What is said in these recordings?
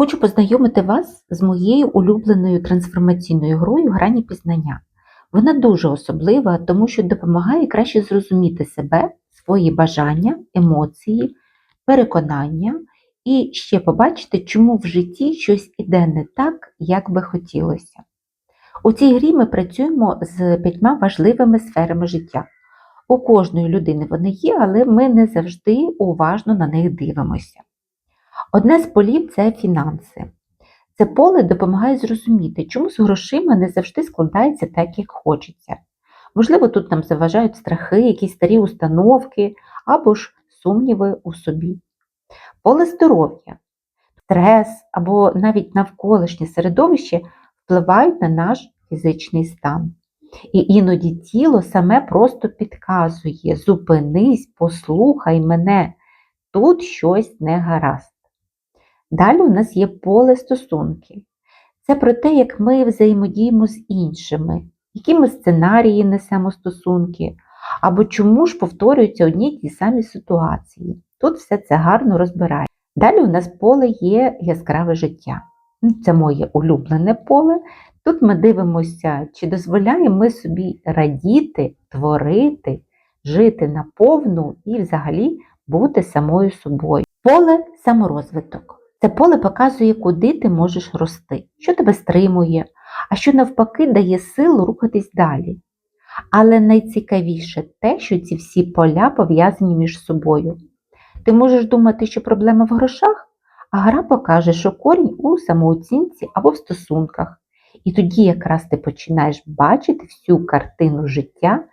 Хочу познайомити вас з моєю улюбленою трансформаційною грою Грані пізнання. Вона дуже особлива, тому що допомагає краще зрозуміти себе, свої бажання, емоції, переконання і ще побачити, чому в житті щось іде не так, як би хотілося. У цій грі ми працюємо з п'ятьма важливими сферами життя. У кожної людини вони є, але ми не завжди уважно на них дивимося. Одне з полів це фінанси. Це поле допомагає зрозуміти, чому з грошима не завжди складається так, як хочеться. Можливо, тут нам заважають страхи, якісь старі установки або ж сумніви у собі. Поле здоров'я, стрес або навіть навколишнє середовище впливають на наш фізичний стан. І іноді тіло саме просто підказує: зупинись, послухай мене, тут щось не гаразд. Далі у нас є поле стосунки. Це про те, як ми взаємодіємо з іншими, які ми сценарії несемо стосунки, або чому ж повторюються одні й ті самі ситуації. Тут все це гарно розбирає. Далі у нас поле є яскраве життя. Ну, Це моє улюблене поле. Тут ми дивимося, чи дозволяємо ми собі радіти, творити, жити наповну і взагалі бути самою собою. Поле саморозвиток. Це поле показує, куди ти можеш рости, що тебе стримує, а що навпаки дає силу рухатись далі. Але найцікавіше те, що ці всі поля пов'язані між собою. Ти можеш думати, що проблема в грошах, а гра покаже, що корінь у самооцінці або в стосунках. І тоді якраз ти починаєш бачити всю картину життя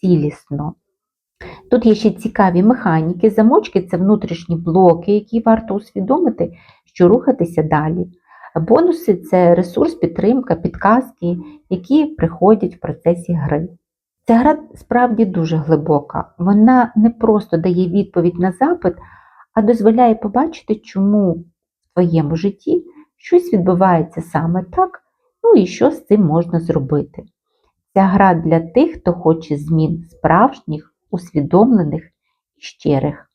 цілісно. Тут є ще цікаві механіки, замочки це внутрішні блоки, які варто усвідомити, що рухатися далі. Бонуси це ресурс, підтримка, підказки, які приходять в процесі гри. Ця гра справді дуже глибока. Вона не просто дає відповідь на запит, а дозволяє побачити, чому в твоєму житті щось відбувається саме так, ну і що з цим можна зробити. Ця гра для тих, хто хоче змін справжніх, усвідомлених і щирих.